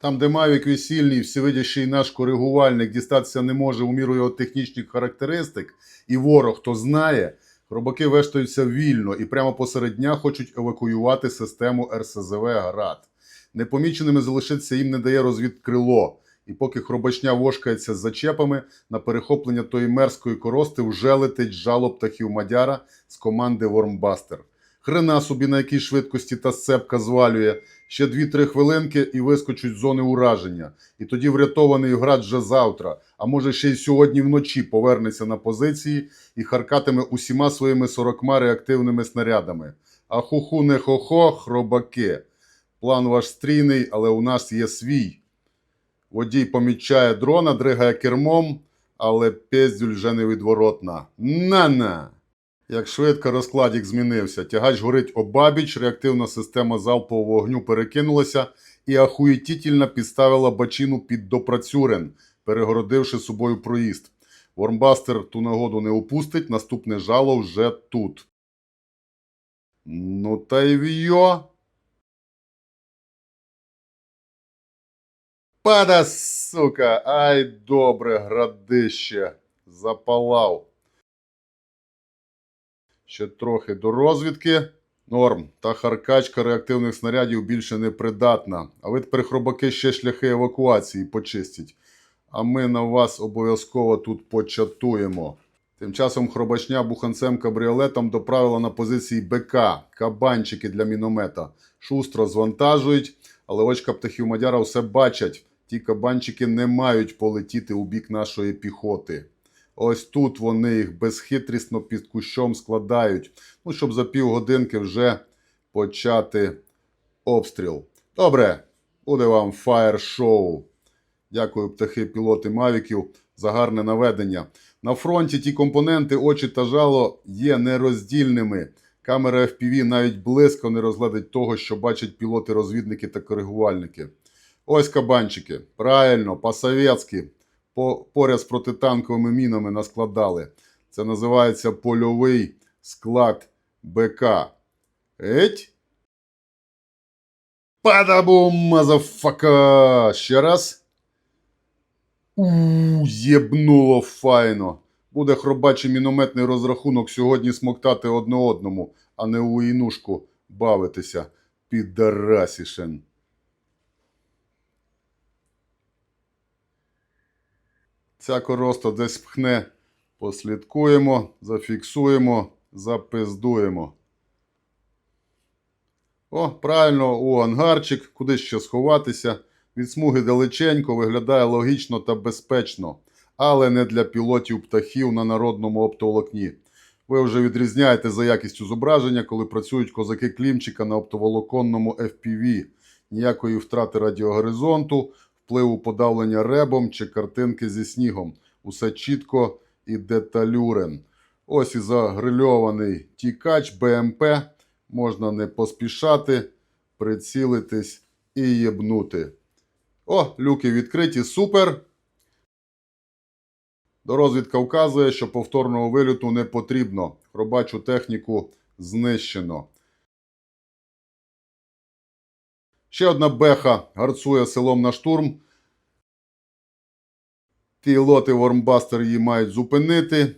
Там, де Мавік весільний, всевидящий наш коригувальник дістатися не може у міру його технічних характеристик, і ворог то знає, хробаки вештаються вільно і прямо посеред дня хочуть евакуювати систему РСЗВ «Град». Непоміченими залишитися їм не дає розвідкрило. І поки хробачня вошкається з зачепами, на перехоплення тої мерзкої корости вже летить жало птахів Мадяра з команди Вормбастер. Хрена собі на якій швидкості та сцепка звалює. Ще 2-3 хвилинки і вискочуть з зони ураження. І тоді врятований град вже завтра, а може ще й сьогодні вночі повернеться на позиції і харкатиме усіма своїми 40 реактивними снарядами. А хуху не хо-хо, хробаки. План ваш стрійний, але у нас є свій. Водій помічає дрона, дригає кермом, але пездюль вже невідворотна. На-на! Як швидко розкладік змінився. Тягач горить обабіч, реактивна система залпового вогню перекинулася і ахуєтітельно підставила бачину під допрацюрен, перегородивши собою проїзд. Вормбастер ту нагоду не упустить, наступне жало вже тут. Ну та й вйо. Пада, сука! Ай, добре, градище. Запалав. Ще трохи до розвідки. Норм. Та харкачка реактивних снарядів більше не придатна. А ви тепер хробаки ще шляхи евакуації почистіть. А ми на вас обов'язково тут початуємо. Тим часом хробачня буханцем кабріолетом доправила на позиції БК, кабанчики для міномета. Шустро звантажують, але очка птахів Мадяра все бачать. Ті кабанчики не мають полетіти у бік нашої піхоти. Ось тут вони їх безхитрісно під кущом складають, ну, щоб за півгодинки вже почати обстріл. Добре, буде вам фаєр-шоу. Дякую, птахи, пілоти Мавіків, за гарне наведення. На фронті ті компоненти, очі та жало є нероздільними. Камера FPV навіть близько не розглядить того, що бачать пілоти-розвідники та коригувальники. Ось кабанчики. Правильно, по-совєтськи по, поряд з протитанковими мінами наскладали. Це називається польовий склад БК. Еть? Падабум, мазафака! Ще раз. Ууу, єбнуло файно. Буде хробачий мінометний розрахунок сьогодні смоктати одне одному, а не у інушку бавитися. Підарасішен. Ця короста десь пхне. Послідкуємо, зафіксуємо, запиздуємо. О, правильно, у ангарчик, куди ще сховатися. Від смуги далеченько виглядає логічно та безпечно, але не для пілотів птахів на народному оптоволокні. Ви вже відрізняєте за якістю зображення, коли працюють козаки клімчика на оптоволоконному FPV. Ніякої втрати радіогоризонту, впливу подавлення ребом чи картинки зі снігом. Усе чітко і деталюрен. Ось і загрильований тікач БМП. Можна не поспішати, прицілитись і єбнути. О, люки відкриті, супер. Дорозвідка вказує, що повторного вильоту не потрібно. Хробачу техніку знищено. Ще одна беха гарцує селом на штурм. Пілоти Вормбастер її мають зупинити.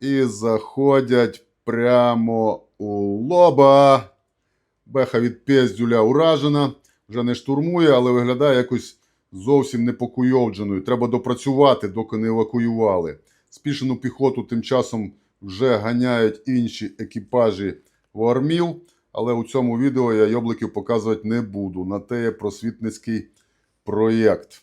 І заходять прямо у лоба. Беха від пездюля уражена. Вже не штурмує, але виглядає якось зовсім непокуйовдженою. Треба допрацювати, доки не евакуювали. Спішену піхоту тим часом вже ганяють інші екіпажі вармів. Але у цьому відео я йобликів показувати не буду. На те є просвітницький проєкт.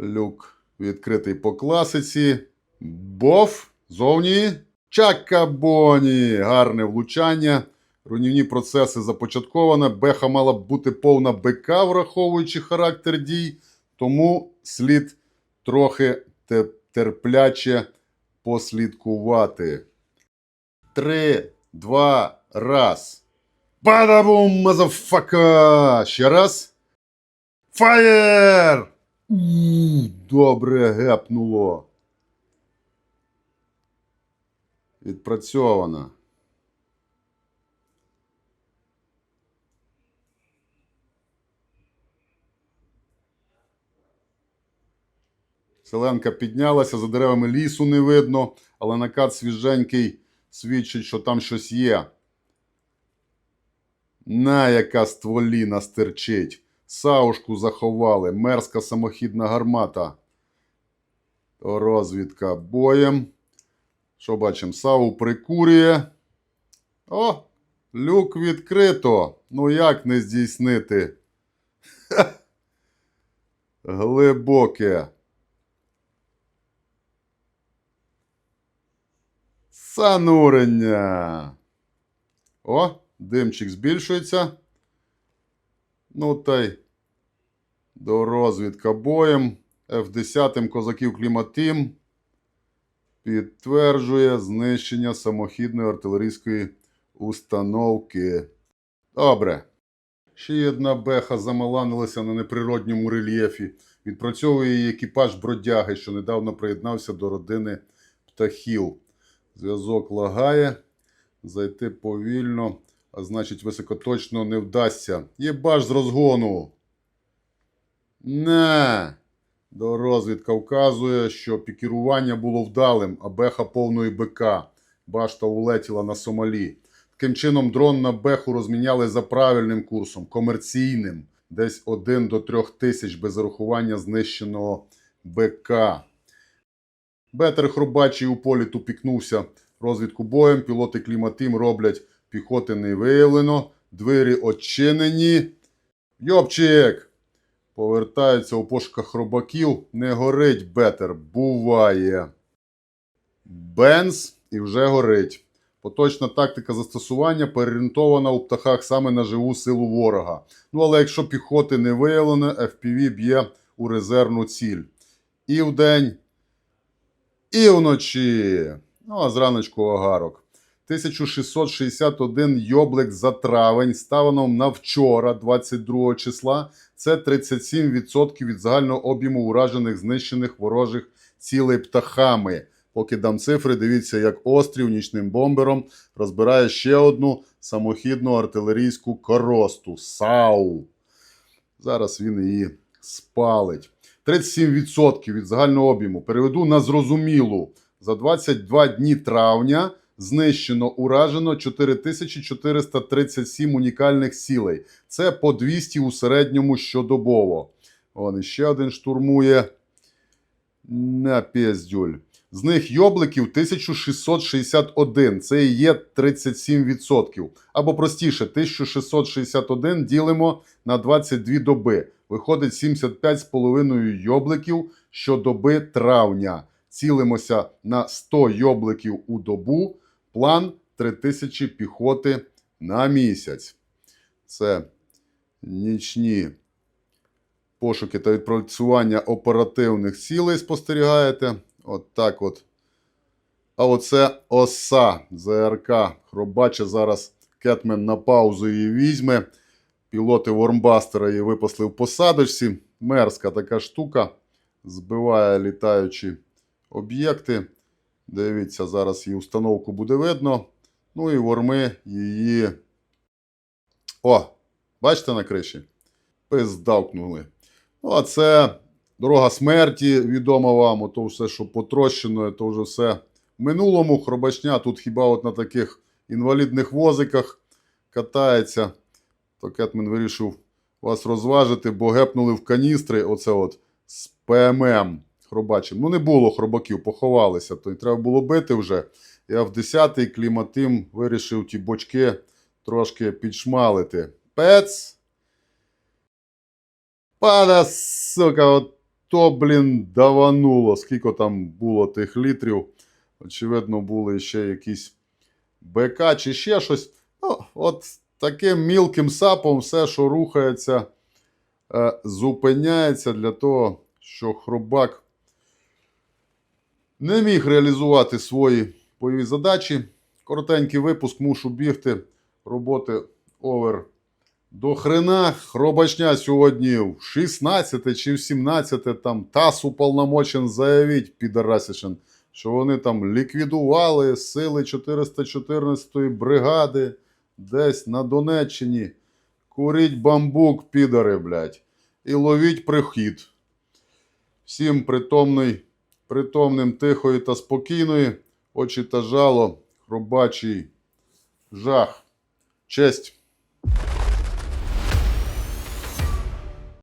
Люк відкритий по класиці. Боф. Зовні. Чакабоні. Гарне влучання. Руйнівні процеси започатковано. Беха мала б бути повна БК, враховуючи характер дій. Тому слід трохи терпляче послідкувати. Три, два, Раз. Падабум, мазафака! Ще раз. Фаєр! Добре гепнуло. Відпрацьовано. Селенка піднялася, за деревами лісу не видно, але накат свіженький свідчить, що там щось є. На, яка стволіна стерчить. Саушку заховали, мерзка самохідна гармата. Розвідка боєм. Що бачимо? Саву прикурює. О, люк відкрито. Ну як не здійснити? Ха. Глибоке. Занурення. О, димчик збільшується. Ну та й до розвідка боєм. F-10 козаків Кліматим підтверджує знищення самохідної артилерійської установки. Добре. Ще одна беха замаланилася на неприродньому рельєфі. Відпрацьовує її екіпаж бродяги, що недавно приєднався до родини птахів. Зв'язок лагає. Зайти повільно, значить, високоточно не вдасться. Єбаш з розгону. Не. До розвідка вказує, що пікірування було вдалим, а беха повної БК. Башта улетіла на Сомалі. Таким чином, дрон на беху розміняли за правильним курсом, комерційним, десь 1 до 3 тисяч без зарахування знищеного БК. Бетер хробачий у полі тупікнувся. Розвідку боєм, пілоти кліматим роблять, піхоти не виявлено, двері очинені. Йопчик! Повертаються у пошуках хробаків. Не горить бетер. Буває. Бенз і вже горить. Поточна тактика застосування переорієнтована у птахах саме на живу силу ворога. Ну але якщо піхоти не виявлено, FPV б'є у резервну ціль. І вдень, і вночі. Ну, а зраночку огарок. 1661 йоблик за травень, станом на вчора, 22 числа. Це 37% від загального об'єму уражених знищених ворожих цілей птахами. Поки дам цифри, дивіться, як острів нічним бомбером розбирає ще одну самохідну артилерійську коросту САУ. Зараз він її спалить. 37% від загального об'єму. Переведу на зрозумілу. За 22 дні травня знищено уражено 4437 унікальних цілей. Це по 200 у середньому щодобово. Вон іще один штурмує. На піздюль. З них йобликів 1661. Це і є 37%. Або простіше, 1661 ділимо на 22 доби. Виходить 75,5 йобликів щодоби травня. Цілимося на 100 йобликів у добу. План 3000 піхоти на місяць. Це нічні пошуки та відпрацювання оперативних цілей спостерігаєте. От так от. А оце оса ЗРК. Хробаче зараз Кетмен на паузу її візьме. Пілоти Вормбастера її випасли в посадочці. Мерзка така штука. Збиває літаючі об'єкти. Дивіться, зараз її установку буде видно. Ну і ворми її. О! Бачите на криші? Пиздавкнули. Ну, а це дорога смерті, відома вам. Ото все, що потрощено, то вже все в минулому. Хробачня тут хіба от на таких інвалідних возиках катається. То Кетмен вирішив вас розважити, бо гепнули в каністри. Оце от з ПММ хробачим. Ну, не було хробаків, поховалися, то й треба було бити вже. Я в 10-й кліматим вирішив ті бочки трошки підшмалити. Пец! Пада, сука, от блін, давануло. Скільки там було тих літрів. Очевидно, були ще якісь БК чи ще щось. Ну, от таким мілким сапом все, що рухається, е, зупиняється для того, що хробак не міг реалізувати свої бойові задачі. Коротенький випуск, мушу бігти. Роботи овер до хрена. Хробачня сьогодні в 16 чи в 17 там ТАСС уполномочен заявить, підарасішин, що вони там ліквідували сили 414-ї бригади десь на Донеччині. Куріть бамбук, підари, блядь, і ловіть прихід. Всім притомний, притомним, тихої та спокійної, очі та жало, хробачий жах. Честь.